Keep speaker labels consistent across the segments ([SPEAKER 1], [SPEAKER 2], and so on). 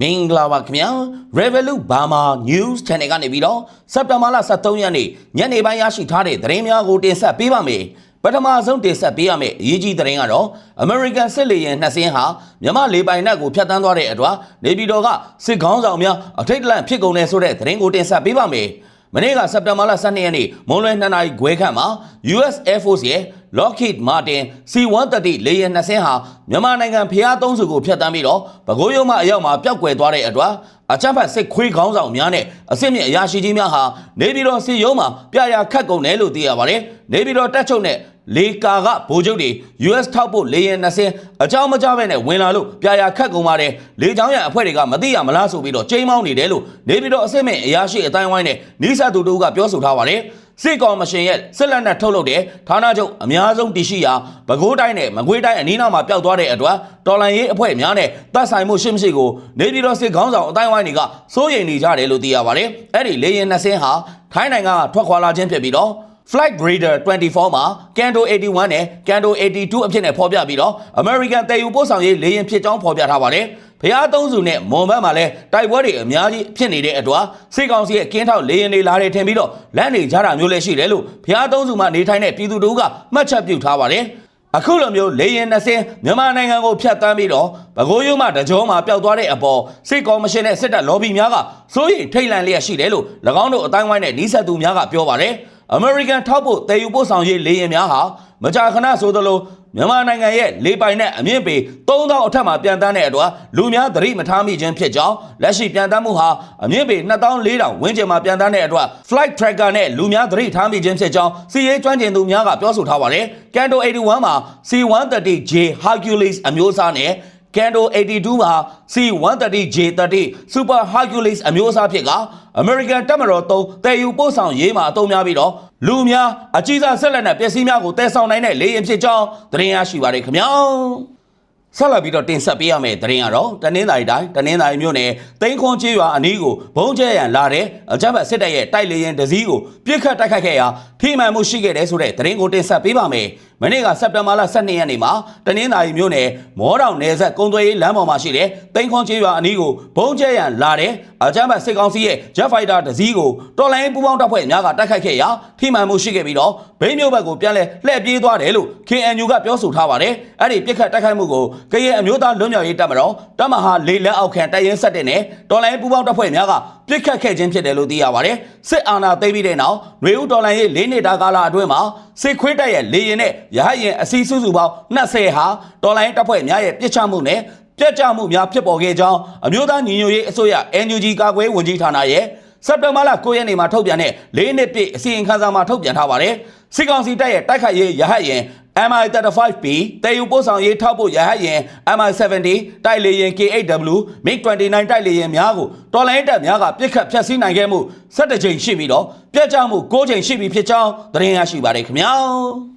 [SPEAKER 1] မင်္ဂလာပါခင်ဗျာ Revolut Burma News Channel ကနေပြီးတော့စက်တဘာလ23ရက်နေ့ညနေပိုင်းရရှိထားတဲ့သတင်းများကိုတင်ဆက်ပေးပါမယ်ပထမဆုံးတင်ဆက်ပေးရမယ့်အရေးကြီးသတင်းကတော့ American စစ်လေယာဉ်နှစ်စင်းဟာမြန်မာလေပိုင်နက်ကိုဖျက်ဆီးသွားတဲ့အတွက်နေပြည်တော်ကစစ်ခေါင်းဆောင်များအထိတ်တလန့်ဖြစ်ကုန်တယ်ဆိုတဲ့သတင်းကိုတင်ဆက်ပေးပါမယ် မနေ့ကစက်တင်ဘာလ12ရက်နေ့မွန်လွယ်2နာရီခွဲခန့်မှာ US Air Force ရဲ့ Lockheed Martin C-130 လေယာဉ်နှစ်စင်းဟာမြန်မာနိုင်ငံဖျားသုံးစုကိုဖျက်ဆီးပြီးတော့ပဲခူးရုံမှအရောက်မှာပျောက်ကွယ်သွားတဲ့အတွက်အကြမ်းဖက်စစ်ခွေးခေါင်းဆောင်များနဲ့အစစ်မြစ်အရာရှိကြီးများဟာနေပြည်တော်စီရုံးမှာပြရာခတ်ကုန်တယ်လို့သိရပါတယ်။နေပြည်တော်တက်ချုပ်နဲ့ လေကာကဗိုလ်ချုပ်တွေ US ထောက်ဖို့လေယာဉ်နှစ်စင်းအကြောင်းမကြားပဲနဲ့ဝင်လာလို့ပြရာခတ်ကုန်ပါတယ်။လေချောင်းရအဖွဲ့တွေကမသိရမလားဆိုပြီးတော့ချိန်မောင်းနေတယ်လို့နေပြည်တော်အစစ်မြစ်အရာရှိအတိုင်းဝိုင်းနဲ့နီးစပ်သူတို့ကပြောဆိုထားပါတယ်။စစ်ကော်မရှင်ရဲ့စစ်လက်နက်ထုတ်လုပ်တဲ့ဌာနချုပ်အများဆုံးတည်ရှိရာပဲခူးတိုင်းနဲ့မကွေးတိုင်းအနီးနားမှာပျောက်သွားတဲ့အတွက်တော်လန်ရေးအဖွဲ့များနဲ့တပ်ဆိုင်မှုရှိမရှိကိုနေပြည်တော်စစ်ခေါင်းဆောင်အတိုင်းဝိုင်းတွေကစိုးရိမ်နေကြတယ်လို့သိရပါတယ်။အဲ့ဒီလေရင်နှစ်စင်းဟာထိုင်းနိုင်ငံကထွက်ခွာလာခြင်းဖြစ်ပြီးတော့ Flight Raider 24မှာ Kando 81နဲ့ Kando 82အဖြစ်နဲ့ဖော်ပြပြီးတော့ American တည်ယူပို့ဆောင်ရေးလေယာဉ်ဖြစ်ကြောင်းဖော်ပြထားပါတယ်။ဖျားသုံးစုနဲ့မွန်ဘတ်မှာလည်းတိုက်ပွဲတွေအများကြီးဖြစ်နေတဲ့အတွက်စစ်ကောင်စီရဲ့ကင်းထောက်လေယာဉ်တွေလာတယ်ထင်ပြီးတော့လမ်းနေကြတာမျိုးလည်းရှိတယ်လို့ဖျားသုံးစုမှာနေထိုင်တဲ့ပြည်သူတို့ကမှတ်ချက်ပြုထားပါတယ်။အခုလိုမျိုးလေရင်နှစင်းမြန်မာနိုင်ငံကိုဖျက်ဆီးပြီးတော့ပဲခူးရုံးမှတကြောမှာပျောက်သွားတဲ့အပေါ်စစ်ကော်မရှင်နဲ့စစ်တပ်လော်ဘီများကစိုးရိမ်ထိတ်လန့်လျက်ရှိတယ်လို့၎င်းတို့အတိုင်းဝိုင်းနဲ့နှီးဆက်သူများကပြောပါတယ်။ American ထောက်ဖို့တည်ယူပို့ဆောင်ရေးလေယာဉ်များဟာမကြာခဏဆိုသလိုမြန်မာနိုင်ငံရဲ့လေပိုင်နဲ့အမြင့်ပေ3000အထက်မှာပြန်တန်းတဲ့အတွက်လူများသတိမထားမိခြင်းဖြစ်ကြောင်းလက်ရှိပြန်တန်းမှုဟာအမြင့်ပေ2400ဝန်းကျင်မှာပြန်တန်းတဲ့အတွက် flight tracker နဲ့လူများသတိထားမိခြင်းဖြစ်ကြောင်းစီရေးကျွမ်းကျင်သူများကပြောဆိုထားပါတယ်။ Canto 81မှာ C130J Hercules အမျိုးအစားနဲ့ Kando 82မှာ C130J30 Super Hercules အမျိုးအစားဖြစ်က American တပ်မတော်3တည်ယူပို့ဆောင်ရေးမှာအသုံးများပြီးတော့လူများအကြီးစားဆက်လက်နဲ့ပစ္စည်းများကိုတည်ဆောင်နိုင်တဲ့လေယာဉ်ဖြစ်ကြောင်းသတင်းရရှိပါတယ်ခင်ဗျာဆက်လက်ပြီးတော့တင်ဆက်ပေးရမယ့်သတင်းကတော့တနင်္သာရီတိုင်းတနင်္သာရီမြို့နယ်တိန်းခွန်ချေးရွာအနီးကိုဘုံကျဲရန်လာတဲ့အကြမ်းဖက်စစ်တပ်ရဲ့တိုက်လေရင်တစည်းကိုပြစ်ခတ်တိုက်ခိုက်ခဲ့ရာထိမှန်မှုရှိခဲ့တဲ့ဆိုတဲ့သတင်းကိုတင်ဆက်ပေးပါမယ်။မနေ့ကစက်တင်ဘာလ12ရက်နေ့မှာတနင်္သာရီမြို့နယ်မောတောင်နယ်ဆက်ကုန်းသွေးလမ်းပေါ်မှာရှိတဲ့တိန်းခွန်ချေးရွာအနီးကိုဘုံကျဲရန်လာတဲ့အကြမ်းဖက်စစ်ကောင်စီရဲ့ Jet Fighter တစည်းကိုတော်လိုင်းပူးပေါင်းတပ်ဖွဲ့များကတိုက်ခိုက်ခဲ့ရာထိမှန်မှုရှိခဲ့ပြီးတော့ဘိန်းမြို့ဘက်ကိုပြန်လဲလှည့်ပြေးသွားတယ်လို့ KNU ကပြောဆိုထားပါတယ်။အဲ့ဒီပြစ်ခတ်တိုက်ခိုက်မှုကိုကရင်အမျိုးသားလွတ်မြောက်ရေးတပ်မတော်တပ်မဟာလေးလက်အောက်ခံတိုက်ရင်ဆက်တဲ့နဲ့တော်လိုင်းပူးပေါင်းတပ်ဖွဲ့များကပြစ်ခတ်ခဲ့ခြင်းဖြစ်တယ်လို့သိရပါတယ်။စစ်အာဏာသိမ်းပြီးတဲ့နောက်ຫນွေဦးတော်လိုင်းရေး၄နှစ်တာကာလအတွင်းမှာစစ်ခွေးတပ်ရဲ့လေရင်နဲ့ရဟရင်အစည်းစုစုပေါင်း20ဟာတော်လိုင်းတပ်ဖွဲ့များရဲ့ပြစ်ချမှုနဲ့ပြက်ကြမှုများဖြစ်ပေါ်ခဲ့ကြောင်းအမျိုးသားညီညွတ်ရေးအစိုးရ NUG ကာကွယ်ဝန်ကြီးဌာနရဲ့စက်တင်ဘာလ9ရက်နေ့မှာထုတ်ပြန်တဲ့၄နှစ်ပြည့်အစီရင်ခံစာမှာထုတ်ပြန်ထားပါတယ်။စစ်ကောင်စီတပ်ရဲ့တိုက်ခိုက်ရေးရဟတ်ရင် MI35B တည်ယူပို့ဆောင်ရေးထောက်ပို့ရဟတ်ရင် MI70 တိုက်လေရင် K8W MiG29 တိုက်လေရင်များကိုတော်လိုင်းတပ်များကပြစ်ခတ်ဖျက်ဆီးနိုင်ခဲ့မှု17ကြိမ်ရှိပြီးတော့ပြက်ကြမှု9ကြိမ်ရှိပြီဖြစ်ကြောင်းသတင်းရရှိပါတယ်ခင်ဗျာ။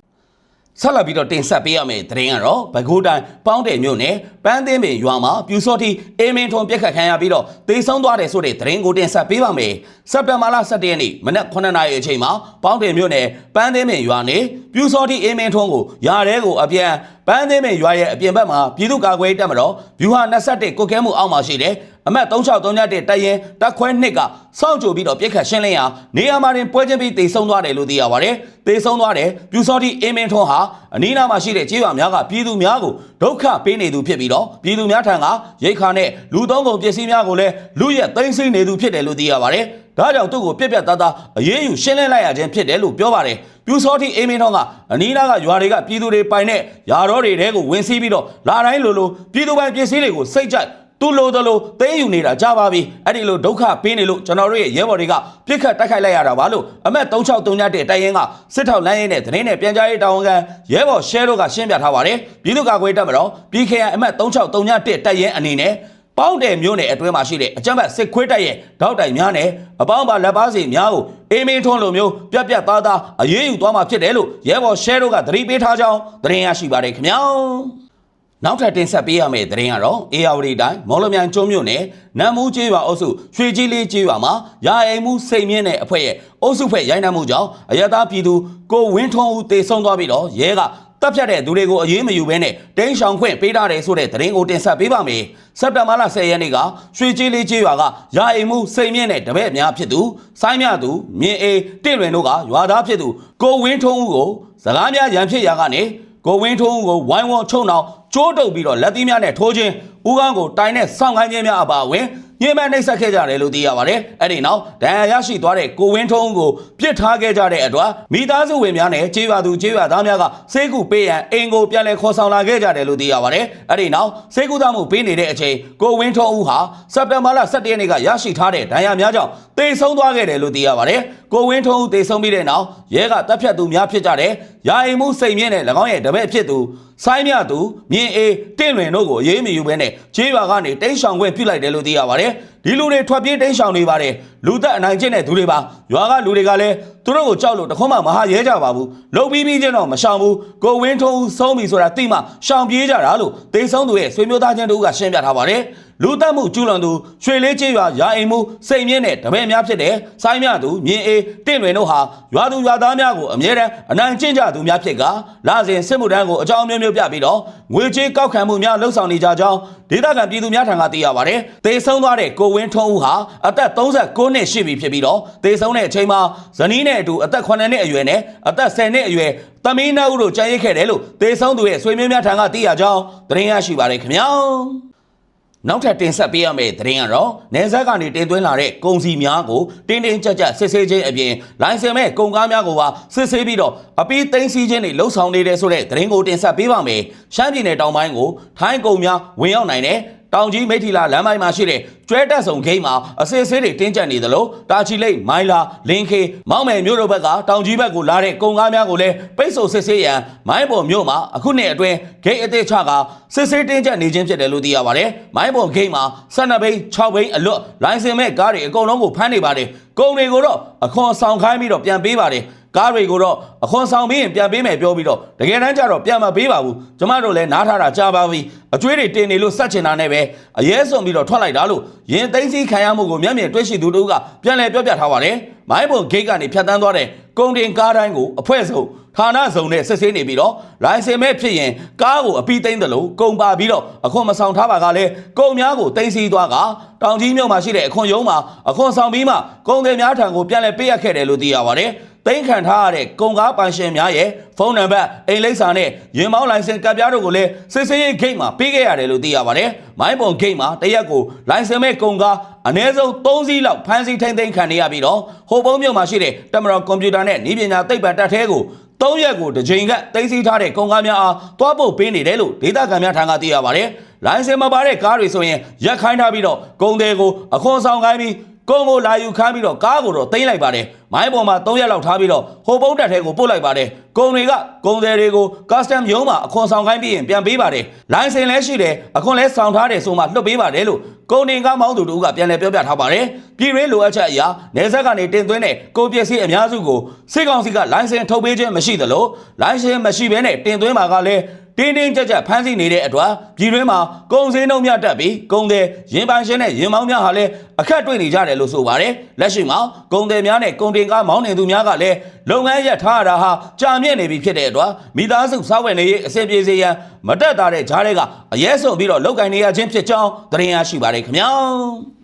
[SPEAKER 1] ဆက်လက်ပြီးတော့တင်ဆက်ပေးရမယ့်သတင်းကတော့ပဲခူးတိုင်းပေါင်းတယ်မြို့နယ်ပန်းသင်းပင်ရွာမှာပြူစောတိအေမင်ထွန်ပြက်ခတ်ခံရပြီးတော့တေဆုံးသွားတယ်ဆိုတဲ့သတင်းကိုတင်ဆက်ပေးပါမယ်။ စက်တင်ဘာလ17ရက်နေ့မနက်9:00နာရီအချိန်မှာပေါင်းတယ်မြို့နယ်ပန်းသင်းပင်ရွာနေပြူစောတိအေမင်ထွန်ကိုယာရဲကိုအပြန်ပန်းသင်းပင်ရွာရဲ့အပြင်ဘက်မှာပြည်သူ့ကာကွယ်ရေးတပ်မတော်ဗျူဟာ21ကုတ်ကဲမှုအောက်မှာရှိတယ်အမတ်3631တက်ရင်တက်ခွဲနှစ်ကစောင့်ကြိုပြီးတော့ပြစ်ခတ်ရှင်းလင်းရာနေရာမှာတင်ပွဲချင်းပြီးတေဆုံးသွားတယ်လို့သိရပါတယ်။တေဆုံးသွားတယ်ပြူစောတိအင်းမင်းထွန်းဟာအနီးနားမှာရှိတဲ့ကျေးရွာများကပြည်သူများကိုဒုက္ခပေးနေသူဖြစ်ပြီးတော့ပြည်သူများထံကရိတ်ခါနဲ့လူသုံးကုန်ပစ္စည်းများကိုလည်းလူရက်သိမ်းဆည်းနေသူဖြစ်တယ်လို့သိရပါတယ်။ဒါကြောင့်သူ့ကိုပြက်ပြက်သားသားအရေးယူရှင်းလင်းလိုက်ရခြင်းဖြစ်တယ်လို့ပြောပါတယ်။ပြူစောတိအင်းမင်းထွန်းကအနီးနားကရွာတွေကပြည်သူတွေပိုင်တဲ့ယာတော်တွေတဲကိုဝင်စီးပြီးတော့လာတိုင်းလိုလိုပြည်သူပိုင်ပစ္စည်းတွေကိုစိတ်ကြိုက်သူ့လိုတလိုသိမ်းယူနေတာကြပါပြီအဲ့ဒီလိုဒုက္ခပေးနေလို့ကျွန်တော်တို့ရဲ့ရဲဘော်တွေကပြစ်ခတ်တိုက်ခိုက်လိုက်ရတာပါလို့အမက်3631တဲ့တိုင်ရင်ကစစ်ထောက်လမ်းရင်နဲ့သတင်းနဲ့ပြန်ကြားရေးတာဝန်ခံရဲဘော်ရှဲတို့ကရှင်းပြထားပါတယ်ပြည်သူ့ကာကွယ်တပ်မတော် BKN အမက်3631တဲ့တိုင်ရင်အနေနဲ့ ပေါင်းတယ်မျိုးနယ်အတွင်းမှာရှိတဲ့အကြမ်းဖက်စစ်ခွေးတပ်ရဲ့တောက်တိုင်များနဲ့အပေါင်းပါလက်ပါစီများကိုအေးမင်းထွန်းလိုမျိုးပြက်ပြက်သားသားအရေးယူသွားမှာဖြစ်တယ်လို့ရဲဘော်ရှဲတို့ကသတိပေးထားကြောင်းသတင်းရရှိပါတယ်ခင်ဗျာနောက်ထပ်တင်ဆက်ပေးရမယ့်သတင်းကတော့အေယာဝတီတိုင်းမော်လမြိုင်ကျွန်းမြို့နယ်နမ်မူးကျေးရွာအုပ်စုရွှေကြီးလေးကျေးရွာမှာရာအိမ်မှုစိတ်မြင့်တဲ့အဖွဲ့ရဲ့အုပ်စုဖွဲ့ရိုင်းနှံမှုကြောင့်အရသာပြည်သူကိုဝင်းထွန်းဦးတေဆုံးသွားပြီးတော့ရဲက တပ်ဖြတ်တဲ့သူတွေကိုအရေးမယူဘဲနဲ့တင်းရှောင်ခွင့်ပေးထားတယ်ဆိုတဲ့သတင်းကိုတင်ဆက်ပေးပါမယ်။စက်တင်ဘာလ10ရက်နေ့ကရွှေကြီးလေးကျေးရွာကရာအိမ်မှုစိန်မြင့်တဲ့တပည့်အများဖြစ်သူစိုင်းမြသူမြင်းအေးတင့်လွင်တို့ကရွာသားဖြစ်သူကိုဝင်းထုံးဦးကိုစကားများရန်ဖြစ်ရာကနေကိုဝင်းထုံးဦးကိုဝိုင်းဝန်းချုံအောင်ကျိုးတုပ်ပြီးတော့လက်သီးများနဲ့ထိုးခြင်း ဦးကောင်းကိုတိုင်နဲ့ဆောင်းခိုင်းခြင်းများအပါအဝင်ညင်မဲ့နှိပ်စက်ခဲ့ကြတယ်လို့သိရပါတယ်။အဲ့ဒီနောက်ဒဏ်ရာရရှိသွားတဲ့ကိုဝင်းထုံးကိုပြစ်ထားခဲ့ကြတဲ့အတွက်မိသားစုဝင်များနဲ့ကျေးရွာသူကျေးရွာသားများကစေကူပေးရန်အင်ကိုပြန်လည်ခေါ်ဆောင်လာခဲ့ကြတယ်လို့သိရပါတယ်။အဲ့ဒီနောက်စေကူသားမှုပေးနေတဲ့အချိန်ကိုဝင်းထုံးဦးဟာစက်တင်ဘာလ17ရက်နေ့ကရရှိထားတဲ့ဒဏ်ရာများကြောင့်တေဆုံးသွားခဲ့တယ်လို့သိရပါတယ်။ကိုဝင်းထုံးဦးတေဆုံးပြီးတဲ့နောက်ရဲကတပ်ဖြတ်သူများဖြစ်ကြတဲ့ရာအိမ်မှုစိတ်မြင့်တဲ့၎င်းရဲ့တပည့်ဖြစ်သူဆိုင်းမြသူမြင်းအေးတင့်လွင်တို့ကိုအေးမယူဘဲနဲ့ကျေးရွာကနေတိန့်ဆောင်ခွင့်ပြုလိုက်တယ်လို့သိရပါတယ်ဒီလူတွေထွက်ပြေးတိန့်ဆောင်နေပါတယ်လူသက်အနိုင်ကျင့်တဲ့သူတွေပါရွာကလူတွေကလည်းသူတို့ကိုကြောက်လို့တခွန်းမှမဟာရဲကြပါဘူးလုံပြီးပြီးချင်းတော့မရှောင်ဘူးကိုဝင်းထုံးဦးဆုံးပြီဆိုတာသိမှရှောင်ပြေးကြတာလို့တေဆုံးသူရဲ့ဆွေမျိုးသားချင်းတို့ကရှင်းပြထားပါတယ် လူသက်မှုကျူးလွန်သူရွှေလေးကျေးရွာရာအိမ်မှုစိတ်မြင့်တဲ့တပည့်များဖြစ်တဲ့ဆိုင်းမြသူမြင်းအေးတင့်လွင်တို့ဟာရွာသူရွာသားများကိုအမြဲတမ်းအနိုင်ကျင့်ကြသူများဖြစ်ကလာစဉ်စစ်မှုတန်းကိုအကြောင်းမျိုးမျိုးပြပြီးတော့ငွေကြေးကောက်ခံမှုများလှုပ်ဆောင်နေကြကြောင်းဒေသခံပြည်သူများထံကသိရပါတယ်။တေဆုံးသွားတဲ့ကိုဝင်းထွန်းဦးဟာအသက်39နှစ်ရှိပြီဖြစ်ပြီးတော့တေဆုံးတဲ့အချိန်မှာဇနီးနဲ့အတူအသက်9နှစ်အရွယ်နဲ့အသက်10နှစ်အရွယ်သမီးနှစ်ဦးတို့ကြံရိတ်ခဲ့တယ်လို့တေဆုံးသူရဲ့ဆွေမျိုးများထံကသိရကြောင်းသတင်းရရှိပါတယ်ခင်ဗျာ။ နောက်ထပ်တင်ဆက်ပေးရမယ့်သတင်းကတော့နေဆက်ကနေတင်သွင်းလာတဲ့ကုန်စည်များကိုတင်းတင်းကြပ်ကြပ်စစ်ဆေးခြင်းအပြင်လိုင်စင်မဲ့ကုန်ကားများကိုပါစစ်ဆေးပြီးတော့အပီးသိမ်းဆည်းခြင်းတွေလှုပ်ဆောင်နေတဲ့ဆိုတဲ့သတင်းကိုတင်ဆက်ပေးပါမယ်။ရှမ်းပြည်နယ်တောင်ပိုင်းကိုထိုင်းကုန်များဝင်ရောက်နိုင်တဲ့ တောင်ကြီးမိထီလာလမ်းပိုင်းမှာရှိတဲ့ကျွဲတက်ဆုံဂိမ်းမှာအစစ်အဆေးတွေတင်းကျပ်နေသလိုတာချီလိတ်မိုင်းလာလင်းခေမောက်မယ်မြို့တို့ဘက်ကတောင်ကြီးဘက်ကိုလာတဲ့ကုန်ကားများကိုလည်းပိတ်ဆို့စစ်ဆေးရန်မိုင်းပေါ်မြို့မှာအခုနှစ်အတွင်းဂိတ်အသေးချကစစ်ဆေးတင်းကျပ်နေခြင်းဖြစ်တယ်လို့သိရပါတယ်။မိုင်းပေါ်ဂိမ်းမှာ12ဘိန်း6ဘိန်းအလွတ်လိုင်စင်မဲ့ကားတွေအကုန်လုံးကိုဖမ်းနေပါတယ်။ကုန်တွေကိုတော့အခွန်ဆောင်ခိုင်းပြီးတော့ပြန်ပေးပါတယ်။ကားတွေကိုတော့အခွန်ဆောင်ပြီးရင်ပြန်ပေးမယ်ပြောပြီးတော့တကယ်တမ်းကျတော့ပြန်မပေးပါဘူးကျမတို့လည်းနားထားတာကြားပါပြီအကျွေးတွေတင်နေလို့စက်ချင်တာနဲ့ပဲအရဲစွန်ပြီးတော့ထွက်လိုက်တာလို့ရင်သိမ်းစီခံရမှုကိုမျက်မြင်တွေ့ရှိသူတို့ကပြန်လည်ပြောပြထားပါတယ်မိုင်းပုံဂိတ်ကနေဖြတ်တန်းသွားတဲ့ကုန်တင်ကားတိုင်းကိုအဖွဲ့စုံဌာနစုံနဲ့စစ်ဆေးနေပြီးတော့လိုင်စင်မဲ့ဖြစ်ရင်ကားကိုအပီးသိမ်းတယ်လို့ကုန်ပါပြီးတော့အခွန်မဆောင်ထားပါကလည်းကုန်များကိုသိမ်းစီသွားကတောင်ကြီးမြို့မှာရှိတဲ့အခွန်ရုံးမှာအခွန်ဆောင်ပြီးမှကုန်တယ်များထံကိုပြန်လည်ပေးရခဲ့တယ်လို့သိရပါတယ် သိမ်းခံထားရတဲ့ကုန်ကားပိုင်ရှင်များရဲ့ဖုန်းနံပါတ်အိမ်လိပ်စာနဲ့ရင်မောင်းလိုင်စင်ကပ်ပြားတို့ကိုလည်းစစ်ဆေးရေးဂိတ်မှာပေးခဲ့ရတယ်လို့သိရပါတယ်။မိုင်းပုံဂိတ်မှာတရက်ကိုလိုင်စင်မဲ့ကုန်ကားအနည်းဆုံး3စီးလောက်ဖမ်းဆီးထိန်းသိမ်းခံနေရပြီးတော့ဟိုပုံးမြို့မှာရှိတဲ့တမတော်ကွန်ပျူတာနဲ့နည်းပညာသိပ္ပံတက်ထဲကိုသုံးရက်ကိုတစ်ချိန်ကသိမ်းဆည်းထားတဲ့ကုန်ကားများအားတွားပို့ပေးနေတယ်လို့ဒေသခံများထံကသိရပါတယ်။လိုင်စင်မပါတဲ့ကားတွေဆိုရင်ရက်ခိုင်းထားပြီးတော့ကုန်တယ်ကိုအခွန်ဆောင်ခိုင်းပြီး ကုန်ကိုလာယူခမ်းပြီးတော့ကားကိုတော့သိမ်းလိုက်ပါတယ်။မိုင်းပေါ်မှာ3ရက်လောက်ထားပြီးတော့ဟိုပုတ်တက်ထဲကိုပို့လိုက်ပါတယ်။ကုန်တွေကကုန်တယ်တွေကို custom ရုံးမှာအခွန်ဆောင်ခိုင်းပြီးရင်ပြန်ပေးပါတယ်။လိုင်စင်လည်းရှိတယ်အခွန်လည်းဆောင်ထားတယ်ဆိုမှလွှတ်ပေးပါတယ်လို့ကုန်တင်ကားမောင်းသူတို့ကပြန်လည်ပြောပြထားပါတယ်။ပြည်ရင်းလိုအပ်ချက်အရာနေဆက်ကနေတင်သွင်းတဲ့ကုန်ပစ္စည်းအများစုကိုစစ်ကောင်စီကလိုင်စင်ထုတ်ပေးခြင်းမရှိသလိုလိုင်စင်မရှိဘဲနဲ့တင်သွင်းမှာကလည်း တင်းတင်းကြပ်ကြပ်ဖမ်းဆီးနေတဲ့အတွက်ပြည်တွင်းမှာကုန်စည်နှုန်းများတက်ပြီးကုန်သည်ရင်ပိုင်ရှင်နဲ့ရင်မောင်းများဟာလည်းအခက်တွေ့နေကြတယ်လို့ဆိုပါတယ်လက်ရှိမှာကုန်သည်များနဲ့ကုန်တင်ကားမောင်းနေသူများကလည်းလုပ်ငန်းရပ်ထားရတာဟာကြာမြင့်နေပြီဖြစ်တဲ့အတွက်မိသားစုစားဝယ်နေရေးအဆင်ပြေစေရန်မတက်တာတဲ့ဂျားတွေကအရဲဆုံးပြီးတော့လောက်ကင်နေရခြင်းဖြစ်ကြောင်းသတင်းရရှိပါတယ်ခင်ဗျာ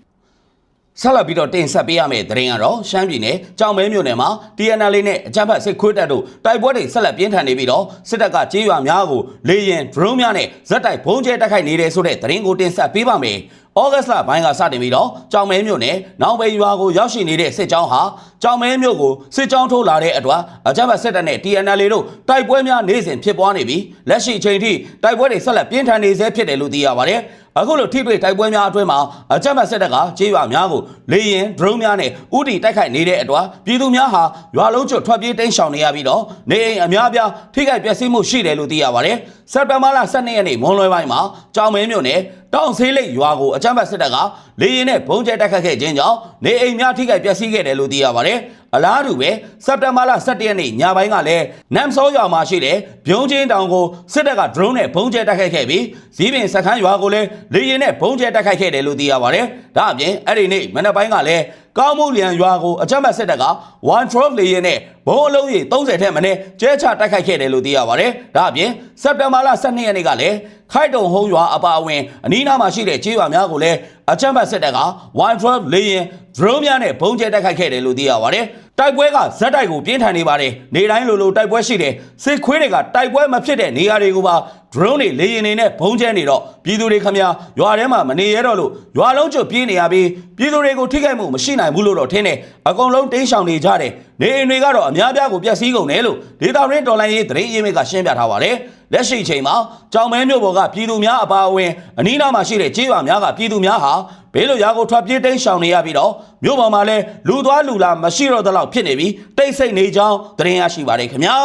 [SPEAKER 1] ဆက်လက်ပြီးတော့တင်ဆက်ပေးရမယ့်သတင်းကတော့ရှမ်းပြည်နယ်ကြောင်မဲမြို့နယ်မှာ TNL နဲ့အကြမ်းဖက်စစ်ခွေးတပ်တို့တိုက်ပွဲတွေဆက်လက်ပြင်းထန်နေပြီးတော့စစ်တပ်ကကြေးရွာများကိုလေရင် drone များနဲ့ဇက်တိုက်ဘုံကျဲတိုက်ခိုက်နေတဲ့ဆိုတဲ့သတင်းကိုတင်ဆက်ပေးပါမယ်။ဩဂတ်စ်လပိုင်းကစတင်ပြီးတော့ကြောင်မဲမြို့နယ်နောင်ပိန်ရွာကိုရောက်ရှိနေတဲ့စစ်ကြောင်းဟာကြောင်မဲမြို့ကိုစစ်ကြောင်းထိုးလာတဲ့အတွက်အကြမ်းဖက်စစ်တပ်နဲ့ TNL တို့တိုက်ပွဲများနေ့စဉ်ဖြစ်ပွားနေပြီးလက်ရှိအချိန်ထိတိုက်ပွဲတွေဆက်လက်ပြင်းထန်နေဆဲဖြစ်တယ်လို့သိရပါတယ်။ အခုလိုထိတွေ့တိုက်ပွဲများအတွင်းမှာအကြမ်းဖက်စစ်တပ်ကကြေးရွာများကိုလေရင် drone များနဲ့ဥတီတိုက်ခိုက်နေတဲ့အတွက်ပြည်သူများဟာရွာလုံးကျွတ်ထွက်ပြေးတိမ်းရှောင်နေရပြီးတော့နေအိမ်အများအပြားထိခိုက်ပျက်စီးမှုရှိတယ်လို့သိရပါတယ်။စက်တင်ဘာလ12ရက်နေ့မွန်းလွဲပိုင်းမှာကြောင်မင်းမြို့နယ်တောင်ဆေးလိတ်ရွာကိုအကြမ်းဖက်စစ်တပ်ကလေရင်နဲ့ဘုံကျဲတိုက်ခတ်ခဲ့ခြင်းကြောင့်နေအိမ်များထိခိုက်ပျက်စီးခဲ့တယ်လို့သိရပါတယ်။ အလားတူပဲစက်တင်ဘာလ17ရက်နေ့ညပိုင်းကလည်းနမ်ဆောရွာမှာရှိတဲ့ဘုံချင်းတောင်ကိုစစ်တပ်က drone နဲ့ဘုံကျဲတိုက်ခိုက်ခဲ့ပြီးဇီးပင်စခန်းရွာကိုလည်းလေရင်နဲ့ဘုံကျဲတိုက်ခိုက်ခဲ့တယ်လို့သိရပါတယ်။ဒါအပြင်အဲ့ဒီနေ့မနက်ပိုင်းကလည်းကောင်းမှုလျံရွာကိုအကြမ်းဖက်စစ်တပ်က112လေယာဉ်နဲ့ဘုံအလုံးကြီး30ထက်မနည်းကျဲချတိုက်ခိုက်ခဲ့တယ်လို့သိရပါတယ်။ဒါအပြင်စက်တင်ဘာလ12ရက်နေ့ကလည်းခိုက်တုံဟုံးရွာအပါအဝင်အနီးနားမှာရှိတဲ့ကျေးရွာများကိုလည်း အကြမ်းဖက်စစ်တပ်က112 လေယာဉ် drone များနဲ့ဘုံကျဲတိုက်ခိုက်ခဲ့တယ်လို့သိရပါတယ်။တိုက်ပွဲကဇက်တိုက်ကိုပြင်းထန်နေပါတယ်။နေတိုင်းလိုလိုတိုက်ပွဲရှိတယ်။စစ်ခွေးတွေကတိုက်ပွဲမဖြစ်တဲ့နေရာတွေကိုပါ drone တွေလေယာဉ်တွေနဲ့ဘုံကျဲနေတော့ပြည်သူတွေခမညာရွာထဲမှာမနေရတော့လို့ရွာလုံးကျွတ်ပြေးနေရပြီးပြည်သူတွေကိုထိခိုက်မှုမရှိနိုင်ဘူးလို့တော့ထင်တယ်။အကုန်လုံးတင်းရှောင်နေကြတယ်။နေအိမ်တွေကတော့အများပြားကိုပျက်စီးကုန်တယ်လို့ဒေတာရင်းတော်လိုင်းရေးသတင်းရင်းမြစ်ကရှင်းပြထားပါတယ်။လက်ရှိအချိန်မှာကြောင်မဲမြို့ပေါ်ကပြည်သူများအပါအဝင်အနီးနားမှာရှိတဲ့ကျေးရွာများကပြည်သူများဟာဘေးလွတ်ရာကိုထွက်ပြေးတိမ်းရှောင်နေရပြီးတော့မြို့ပေါ်မှာလည်းလူသွားလူလာမရှိတော့တဲ့လောက်ဖြစ်နေပြီးတိတ်ဆိတ်နေကြောင်းသတင်းရရှိပါတယ်ခင်ဗျာ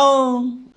[SPEAKER 1] ။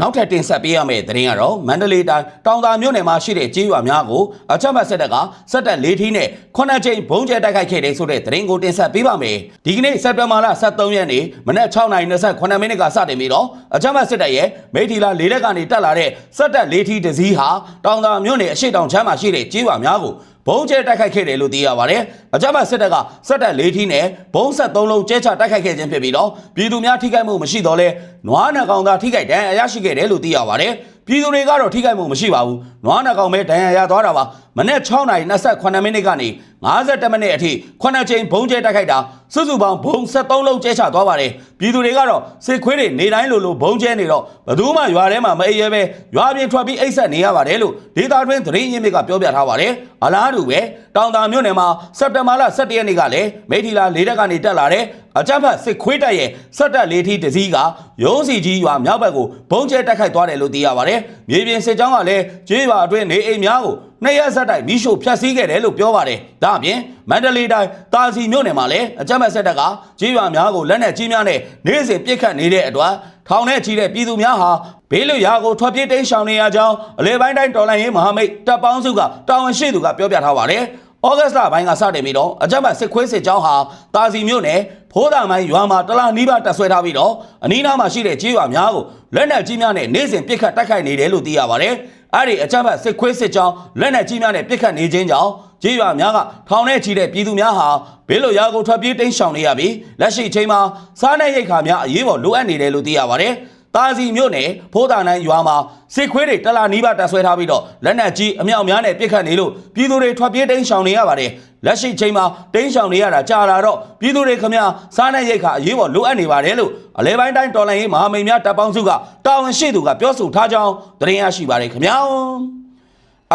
[SPEAKER 1] နောက်ထပ်တင်ဆက်ပေးရမယ့်သတင်းကတော့မန္တလေးတိုင်းတောင်သာမြို့နယ်မှာရှိတဲ့ကျေးရွာများကိုအချက်မှတ်စစ်တပ်ကစက်တပ်လေးထီးနဲ့ခုနှစ်ကြိမ်ဘုံကျဲတိုက်ခိုက်ခဲ့တဲ့ဆိုတဲ့သတင်းကိုတင်ဆက်ပေးပါမယ်။ဒီကနေ့စက်တင်ဘာလ23ရက်နေ့မနက်6:29မိနစ်ကစတင်ပြီးတော့အချက်မှတ်စစ်တပ်ရဲ့မိထီလာလေးလက်ကနေတက်လာတဲ့စက်တပ်လေးထီးတစ်စီးဟာတောင်သာမြို့နယ်အရှိတောင်ချမ်းမှာရှိတဲ့ကျေးရွာများကို ဘုံကျဲတိုက်ခိုက်ခဲ့တယ်လို့သိရပါတယ်။အကြမ်းဖက်စစ်တပ်ကစက်တပ်လေးထီးနဲ့ဘုံဆက်သုံးလုံးကျဲချတိုက်ခိုက်ခဲ့ခြင်းဖြစ်ပြီးတော့ပြည်သူများထိခိုက်မှုမရှိတော့လဲနွားနှကောင်သားထိခိုက်ဒဏ်ရာရရှိခဲ့တယ်လို့သိရပါတယ်။ပြည်သူတွေကတော့ထိခိုက်မှုမရှိပါဘူး။နွားနှကောင်ပဲဒဏ်ရာရသွားတာပါ။မနေ့6:28မိနစ်ကနေ 52မိနစ်အထိ9ချိန်ဘုံကျဲတိုက်ခိုက်တာစုစုပေါင်းဘုံ73လုံးကျဲချသွားပါတယ်။ပြည်သူတွေကတော့စစ်ခွေးတွေနေတိုင်းလိုလိုဘုံကျဲနေတော့ဘယ်သူမှရွာထဲမှာမအေးရဲပဲရွာပြင်ထွက်ပြီးအိတ်ဆက်နေရပါတယ်လို့ဒေတာတွင်းသတင်းရင်းမြစ်ကပြောပြထားပါတယ်။အလားတူပဲတောင်တာမြို့နယ်မှာစက်တင်ဘာလ17ရက်နေ့ကလည်းမိထီလာလေးတက်ကနေတက်လာတဲ့အကြမ်းဖက်စစ်ခွေးတပ်ရဲ့စက်တပ်လေးထီးတစည်းကရုံးစီကြီးရွာမြောက်ဘက်ကိုဘုံကျဲတက်ခိုက်သွားတယ်လို့သိရပါတယ်။မြေပြင်စစ်ကြောင်းကလည်းကျေးရွာအတွင်းနေအိမ်များကို နှစ်ရက်ဆက်တိုက်မိရှို့ဖျက်ဆီးခဲ့တယ်လို့ပြောပါတယ်။ဒါအပြင်မန္တလေးတိုင်းတာစီမြို့နယ်မှာလည်းအကြမ်းဖက်စစ်တပ်ကကျေးရွာများကိုလက်နက်ကြီးများနဲ့နေ့စဉ်ပစ်ခတ်နေတဲ့အတွက်ထောင်ထဲချီတဲ့ပြည်သူများဟာဘေးလွတ်ရာကိုထွက်ပြေးတိမ်းရှောင်နေရကြောင်းအလဲပိုင်းတိုင်းတော်လှန်ရေးမဟာမိတ်တပ်ပေါင်းစုကတာဝန်ရှိသူကပြောပြထားပါတယ်။ဩဂတ်စ်လပိုင်းကစတင်ပြီးတော့အကြမ်းဖက်စစ်ခွေးစစ်ကြောင်းဟာတာစီမြို့နယ်ဖိုးတာမိုင်းရွာမှာတလားနီးပါးတပ်ဆွဲထားပြီးတော့အနီးနားမှာရှိတဲ့ကျေးရွာများကိုလက်နက်ကြီးများနဲ့နေ့စဉ်ပစ်ခတ်တိုက်ခိုက်နေတယ်လို့သိရပါတယ်။ အဲ့ဒီအကြမ်းဖက်စစ်ခွေးစစ်ကြောင်းလက်နက်ကြီးများနဲ့ပစ်ခတ်နေခြင်းကြောင့်ကျေးရွာများကထောင်ထဲချီတဲ့ပြည်သူများဟာဘေးလွတ်ရာကိုထွက်ပြေးတိမ်းရှောင်နေရပြီးလက်ရှိအချိန်မှာစားနပ်ရိက္ခာများအရေးပေါ်လိုအပ်နေတယ်လို့သိရပါတယ်။ တာစီမြို့နယ်ဖိုးတာနိုင်ရွာမှာစစ်ခွေးတွေတလာနီးပါးတပ်ဆွဲထားပြီးတော့လက်နက်ကြီးအမြောက်များနဲ့ပစ်ခတ်နေလို့ပြည်သူတွေထွက်ပြေးတိမ်းရှောင်နေရပါတယ်လက်ရှိချိန်မှာတိမ်းရှောင်နေရတာကြာလာတော့ပြည်သူတွေခမစားနပ်ရိက္ခာအရေးပေါ်လိုအပ်နေပါတယ်လို့အလဲပိုင်းတိုင်းတော်လှန်ရေးမဟာမိတ်များတပ်ပေါင်းစုကတာဝန်ရှိသူကပြောဆိုထားကြောင်းသတင်းရရှိပါတယ်ခင်ဗျာ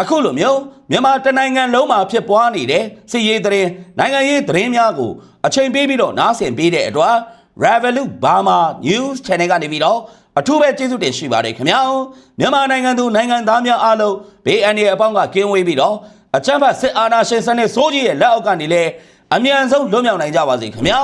[SPEAKER 1] အခုလိုမျိုးမြန်မာတနိုင်ငံလုံးမှာဖြစ်ပွားနေတဲ့စစ်ရေးသတင်းနိုင်ငံရေးသတင်းများကိုအချိန်ပေးပြီးတော့နားဆင်ပေးတဲ့အတွက် Revolut Burma News Channel ကနေပြီးတော့ အထူးပဲကျေးဇူးတင်ရှိပါတယ်ခင်ဗျာမြန်မာနိုင်ငံသူနိုင်ငံသားများအားလုံးဘေးအန္တရာယ်အပေါင်းကကင်းဝေးပြီးတော့အချမ်းဖတ်စစ်အာဏာရှင်စနစ်စိုးကြီးရဲ့လက်အောက်ကနေလည်းအမြန်ဆုံးလွတ်မြောက်နိုင်ကြပါစေခင်ဗျာ